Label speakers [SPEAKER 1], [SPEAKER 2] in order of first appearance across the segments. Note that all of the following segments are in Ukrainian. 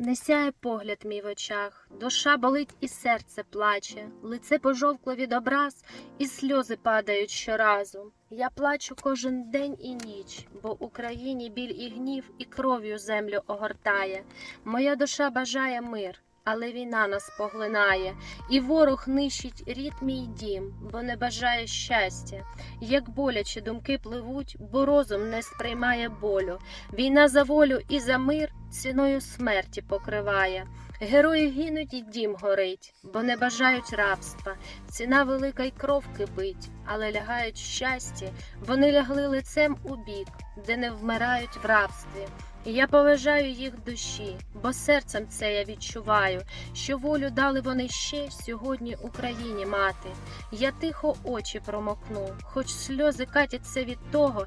[SPEAKER 1] Не сяє погляд мій в очах, душа болить і серце плаче, лице пожовкло від образ, і сльози падають щоразу. Я плачу кожен день і ніч, бо Україні біль і гнів, і кров'ю землю огортає. Моя душа бажає мир, але війна нас поглинає, і ворог нищить рід мій дім, бо не бажає щастя. Як боляче думки пливуть, бо розум не сприймає болю. Війна за волю і за мир ціною смерті покриває. Герої гинуть і дім горить, бо не бажають рабства. Ціна велика й кров кипить, але лягають щастя. Вони лягли лицем у бік, де не вмирають в рабстві. Я поважаю їх душі, бо серцем це я відчуваю, що волю дали вони ще сьогодні Україні мати. Я тихо очі промокну, хоч сльози катяться від того,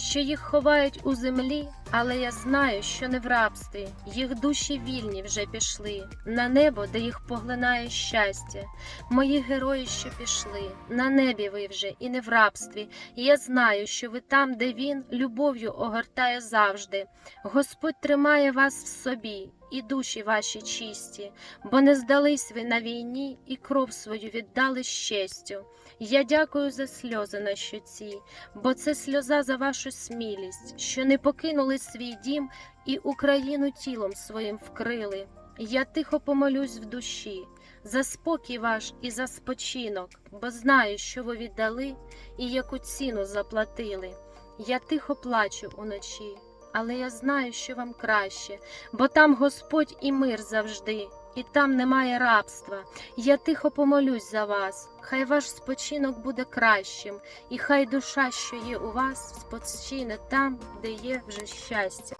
[SPEAKER 1] що їх ховають у землі, але я знаю, що не в рабстві. Їх душі вільні вже пішли на небо, де їх поглинає щастя. Мої герої, що пішли, на небі ви вже і не в рабстві. Я знаю, що ви там, де він любов'ю огортає завжди. Господь тримає вас в собі. І душі ваші чисті, бо не здались ви на війні і кров свою віддали з честю. Я дякую за сльози на щоці, бо це сльоза за вашу смілість, що не покинули свій дім і Україну тілом своїм вкрили. Я тихо помолюсь в душі за спокій ваш і за спочинок, бо знаю, що ви віддали і яку ціну заплатили. Я тихо плачу уночі, але я знаю, що вам краще, бо там Господь і мир завжди, і там немає рабства. Я тихо помолюсь за вас. Хай ваш спочинок буде кращим, і хай душа, що є у вас, спочине там, де є вже щастя.